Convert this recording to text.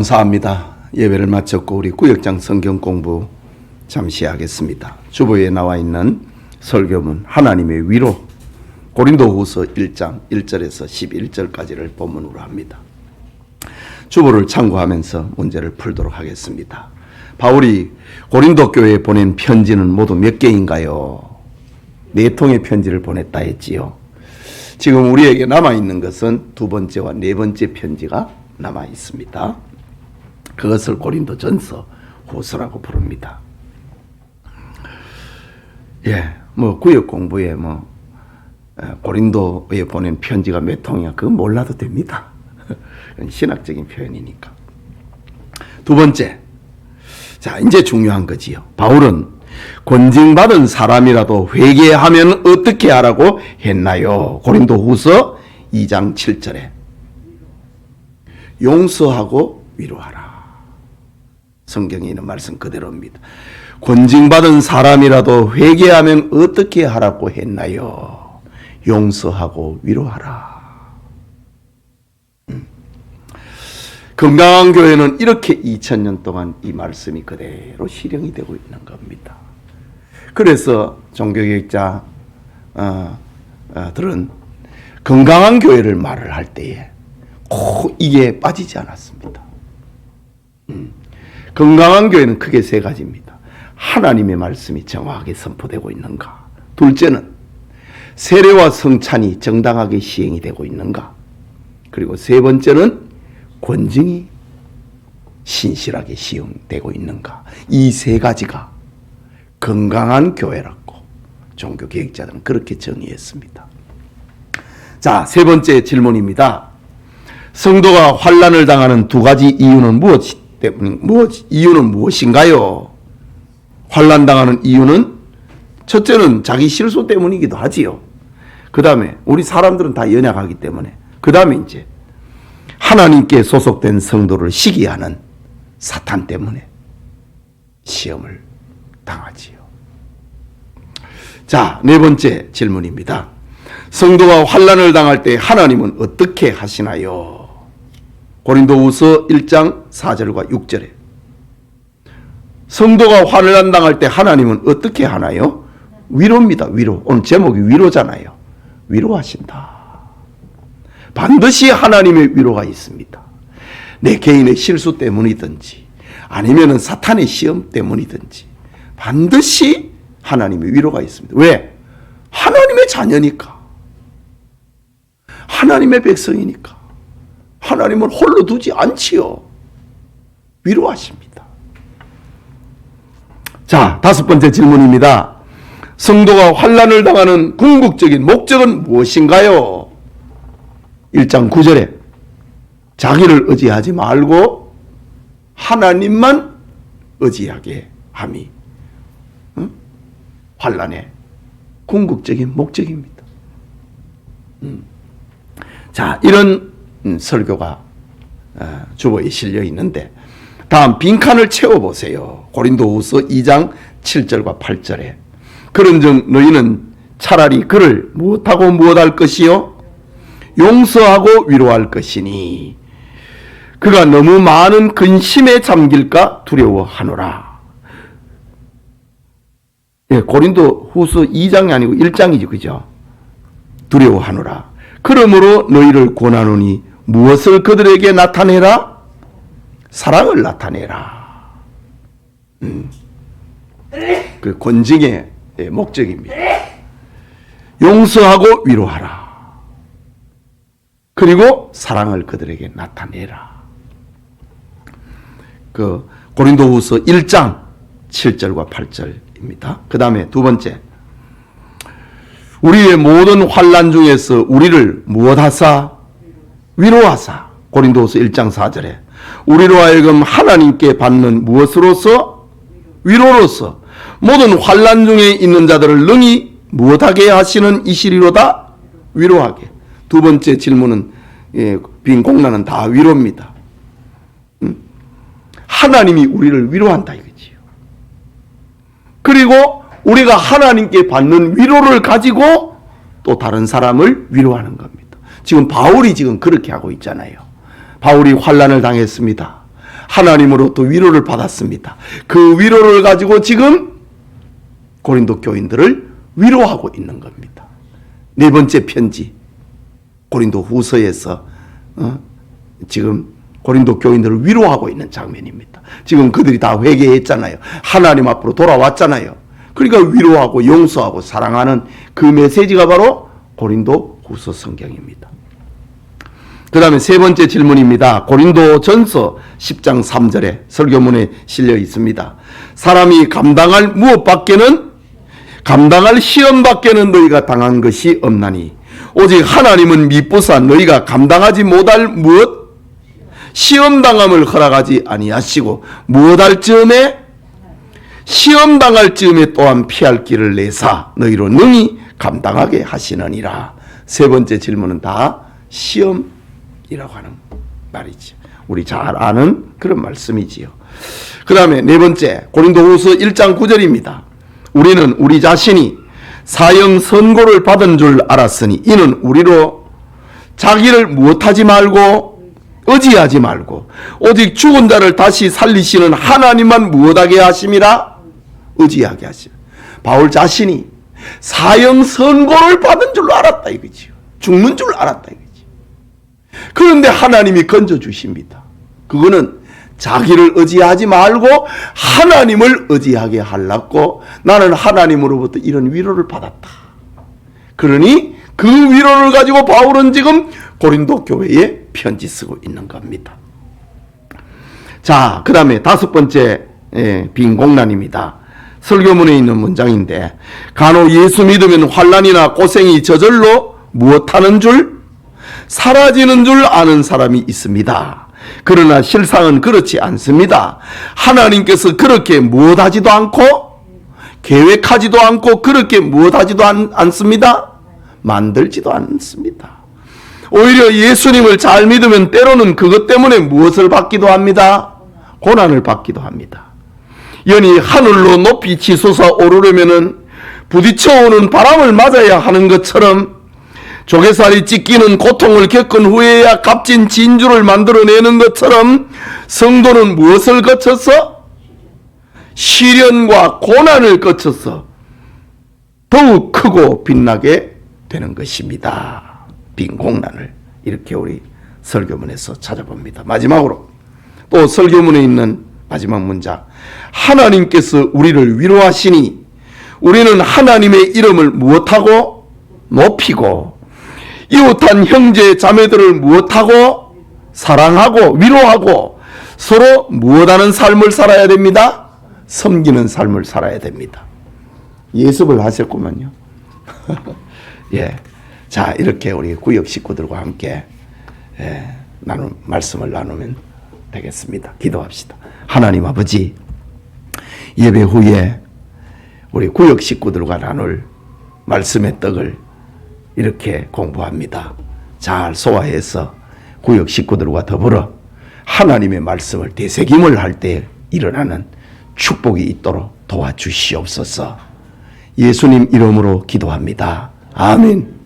감사합니다. 예배를 마쳤고 우리 구역장 성경 공부 잠시 하겠습니다. 주보에 나와 있는 설교문 하나님의 위로 고린도후서 1장 1절에서 11절까지를 본문으로 합니다. 주보를 참고하면서 문제를 풀도록 하겠습니다. 바울이 고린도 교회에 보낸 편지는 모두 몇 개인가요? 네 통의 편지를 보냈다 했지요. 지금 우리에게 남아 있는 것은 두 번째와 네 번째 편지가 남아 있습니다. 그것을 고린도 전서 후서라고 부릅니다. 예, 뭐 구역 공부에 뭐 에, 고린도에 보낸 편지가 몇 통이야 그건 몰라도 됩니다. 신학적인 표현이니까. 두 번째, 자 이제 중요한 거지요. 바울은 권징받은 사람이라도 회개하면 어떻게 하라고 했나요? 고린도후서 2장 7절에 용서하고 위로하라. 성경에 있는 말씀 그대로입니다. 권징받은 사람이라도 회개하면 어떻게 하라고 했나요? 용서하고 위로하라. 음. 건강한 교회는 이렇게 2000년 동안 이 말씀이 그대로 실행이 되고 있는 겁니다. 그래서 종교개혁자 어, 어, 건강한 교회를 말을 할 때에 꼭 이게 빠지지 않았습니다. 음. 건강한 교회는 크게 세 가지입니다. 하나님의 말씀이 정확하게 선포되고 있는가. 둘째는 세례와 성찬이 정당하게 시행이 되고 있는가. 그리고 세 번째는 권징이 신실하게 시행되고 있는가. 이 세 가지가 건강한 교회라고 종교 계획자들은 그렇게 정의했습니다. 자, 세 번째 질문입니다. 성도가 환란을 당하는 두 가지 이유는 무엇 때문 무엇 이유는 무엇인가요? 환란 당하는 이유는 첫째는 자기 실수 때문이기도 하지요. 그 다음에 우리 사람들은 다 연약하기 때문에 그 다음에 이제 하나님께 소속된 성도를 시기하는 사탄 때문에 시험을 당하지요. 자, 네 번째 질문입니다. 성도가 환란을 당할 때 하나님은 어떻게 하시나요? 고린도후서 1장 4절과 6절에 성도가 환란 당할 때 하나님은 어떻게 하나요? 위로입니다. 위로. 오늘 제목이 위로잖아요. 위로하신다. 반드시 하나님의 위로가 있습니다. 내 개인의 실수 때문이든지 아니면은 사탄의 시험 때문이든지 반드시 하나님의 위로가 있습니다. 왜? 하나님의 자녀니까. 하나님의 백성이니까. 하나님은 홀로 두지 않지요. 위로하십니다. 자, 다섯 번째 질문입니다. 성도가 환란을 당하는 궁극적인 목적은 무엇인가요? 1장 9절에 자기를 의지하지 말고 하나님만 의지하게 함이 응? 환란의 궁극적인 목적입니다. 음. 자, 이런 음, 설교가 어, 주보에 실려 있는데 다음 빈칸을 채워 보세요. 고린도후서 2장 7절과 8절에 그런즉 너희는 차라리 그를 무엇하고 무엇할 것이요 용서하고 위로할 것이니 그가 너무 많은 근심에 잠길까 두려워하노라. 예, 고린도 후서 2장이 아니고 1장이지, 그죠? 두려워하노라. 그러므로 너희를 권하노니 무엇을 그들에게 나타내라? 사랑을 나타내라. 음. 그 권징의 목적입니다. 용서하고 위로하라. 그리고 사랑을 그들에게 나타내라. 그 고린도후서 1장 7절과 8절입니다. 그 다음에 두 번째. 우리의 모든 환란 중에서 우리를 무엇하사 위로하사 고린도후서 1장 4절에 우리로 하여금 하나님께 받는 무엇으로서 위로로서 모든 환란 중에 있는 자들을 능히 무엇하게 하시는 이시리로다 위로하게 두 번째 질문은 예, 빈 공란은 다 위로입니다. 음? 하나님이 우리를 위로한다 이거지요. 그리고 우리가 하나님께 받는 위로를 가지고 또 다른 사람을 위로하는 겁니다. 지금 바울이 지금 그렇게 하고 있잖아요. 바울이 환란을 당했습니다. 하나님으로부터 위로를 받았습니다. 그 위로를 가지고 지금 고린도 교인들을 위로하고 있는 겁니다. 네 번째 편지 고린도 후서에서 어, 지금 고린도 교인들을 위로하고 있는 장면입니다. 지금 그들이 다 회개했잖아요. 하나님 앞으로 돌아왔잖아요. 그러니까 위로하고 용서하고 사랑하는 그 메시지가 바로 고린도 후서 성경입니다. 그 다음에 세 번째 질문입니다. 고린도 전서 10장 3절에 설교문에 실려 있습니다. 사람이 감당할 무엇밖에는 감당할 시험밖에는 너희가 당한 것이 없나니 오직 하나님은 미쁘사 너희가 감당하지 못할 무엇 시험 당함을 허락하지 아니하시고 무엇할 즈음에 시험 당할 즈음에 또한 피할 길을 내사 너희로 능히 감당하게 하시느니라. 세 번째 질문은 다 시험이라고 하는 말이죠. 우리 잘 아는 그런 말씀이지요. 그 다음에 네 번째 고린도후서 1장 9절입니다. 우리는 우리 자신이 사형 선고를 받은 줄 알았으니 이는 우리로 자기를 무엇하지 말고 의지하지 말고 오직 죽은 자를 다시 살리시는 하나님만 무엇하게 하심이라 의지하게 하시. 바울 자신이 사형 선고를 받은 줄로 알았다 이거지요. 죽는 줄 알았다 이거지. 그런데 하나님이 건져 주십니다. 그거는 자기를 의지하지 말고 하나님을 의지하게 하려고 나는 하나님으로부터 이런 위로를 받았다. 그러니 그 위로를 가지고 바울은 지금 고린도 교회에 편지 쓰고 있는 겁니다. 자, 그 다음에 다섯 번째 예, 빈 공란입니다. 설교문에 있는 문장인데 간혹 예수 믿으면 환란이나 고생이 저절로 무엇하는 줄 사라지는 줄 아는 사람이 있습니다. 그러나 실상은 그렇지 않습니다. 하나님께서 그렇게 무엇하지도 않고 계획하지도 않고 그렇게 무엇하지도 않, 않습니다. 만들지도 않습니다. 오히려 예수님을 잘 믿으면 때로는 그것 때문에 무엇을 받기도 합니다. 고난을 받기도 합니다. 연이 하늘로 높이 치솟아 오르려면은 부딪혀오는 바람을 맞아야 하는 것처럼 조개살이 찢기는 고통을 겪은 후에야 값진 진주를 만들어내는 것처럼 성도는 무엇을 거쳐서 시련과 고난을 거쳐서 더욱 크고 빛나게 되는 것입니다. 빈 공란을 이렇게 우리 설교문에서 찾아봅니다. 마지막으로 또 설교문에 있는 마지막 문장 하나님께서 우리를 위로하시니 우리는 하나님의 이름을 무엇하고 높이고 이웃한 형제 자매들을 무엇하고 사랑하고 위로하고 서로 무엇하는 삶을 살아야 됩니다. 섬기는 삶을 살아야 됩니다. 예습을 하셨구만요. 예. 자, 이렇게 우리 구역 식구들과 함께 예, 나눈 말씀을 나누면 되겠습니다. 기도합시다. 하나님 아버지, 예배 후에 우리 구역 식구들과 나눌 말씀의 떡을 이렇게 공부합니다. 잘 소화해서 구역 식구들과 더불어 하나님의 말씀을 되새김을 할 때 일어나는 축복이 있도록 도와주시옵소서. 예수님 이름으로 기도합니다. 아멘.